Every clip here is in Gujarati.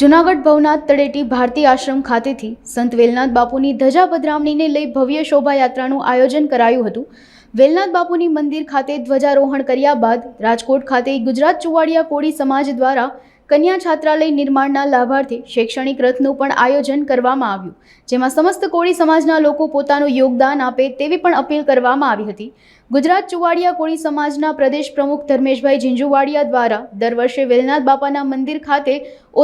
જૂનાગઢ ભવનાથ તળેટી ભારતીય આશ્રમ ખાતેથી સંત વેલનાથ બાપુની ધજા પધરામણીને લઈ ભવ્ય શોભાયાત્રાનું આયોજન કરાયું હતું. વેલનાથ બાપુની મંદિર ખાતે ધ્વજારોહણ કર્યા બાદ રાજકોટ ખાતે ગુજરાત ચુવાડિયા કોળી સમાજ દ્વારા કન્યા છાત્રાલય નિર્માણના લાભાર્થે શૈક્ષણિક રથનું પણ આયોજન કરવામાં આવ્યું, જેમાં સમસ્ત કોળી સમાજના લોકો પોતાનું યોગદાન આપે તેવી પણ અપીલ કરવામાં આવી હતી. ગુજરાત ચુવાડિયા કોળી સમાજના પ્રદેશ પ્રમુખ ધર્મેશભાઈ ઝીંઝુવાડિયા દ્વારા દર વર્ષે વેલનાથ બાપાના મંદિર ખાતે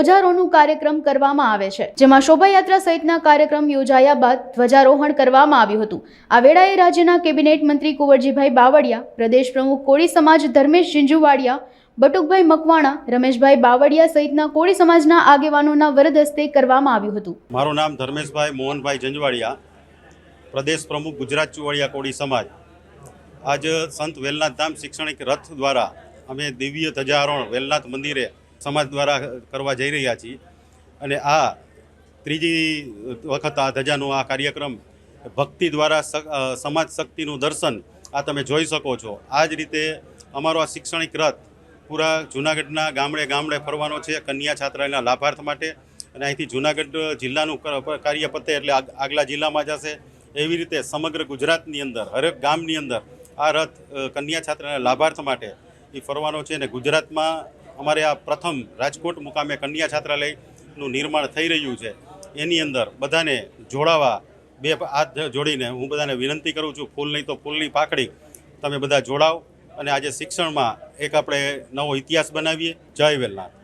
ઓજારોનું કાર્યક્રમ કરવામાં આવે છે, જેમાં શોભાયાત્રા સહિતના કાર્યક્રમ યોજાયા બાદ ધ્વજારોહણ કરવામાં આવ્યું હતું. આ વેળાએ રાજ્યના કેબિનેટ મંત્રી કુંવરજીભાઈ બાવળિયા, પ્રદેશ પ્રમુખ કોળી સમાજ ધર્મેશ ઝીંઝુવાડિયા બટુકભાઈ મકવાણા, રમેશભાઈ બાવળિયા સહિતના કોળી સમાજના આગેવાનોના વરદ હસ્તે કરવામાં આવ્યું હતું. મારું નામ ધર્મેશભાઈ મોહનભાઈ જંજવાડિયા, પ્રદેશ પ્રમુખ ગુજરાત ચુવાડિયા કોળી સમાજ. આજ સંત વેલનાથ ધામ શૈક્ષણિક રથ દ્વારા અમે દિવ્ય ધજારોહણ વેલનાથ મંદિરે સમાજ દ્વારા કરવા જઈ રહ્યા છીએ. અને આ ત્રીજી વખત આ ધજાનો આ કાર્યક્રમ ભક્તિ દ્વારા સમાજ શક્તિનું દર્શન આ તમે જોઈ શકો છો. આ જ રીતે અમારો આ શૈક્ષણિક રથ પૂરા જૂનાગઢના ગામડે ગામડે ફરવાનો છે, કન્યા છાત્રાલયના લાભાર્થ માટે. અને અહીંથી જૂનાગઢ જિલ્લાનું કાર્ય પતે એટલે આગ- આગલા જિલ્લામાં જશે. એવી રીતે સમગ્ર ગુજરાતની અંદર, હરેક ગામની અંદર આ રથ કન્યા છાત્રાલયના લાભાર્થ માટે એ ફરવાનો છે. અને ગુજરાતમાં અમારે આ પ્રથમ રાજકોટ મુકામે કન્યા છાત્રાલયનું નિર્માણ થઈ રહ્યું છે. એની અંદર બધાને જોડાવા બે હાથ જોડીને હું બધાને વિનંતી કરું છું. ફૂલ નહીં તો ફૂલની પાકડી તમે બધા જોડાવ. અને આજે શિક્ષણમાં એક આપણે નવો ઇતિહાસ બનાવીએ. જય વેલનાથ.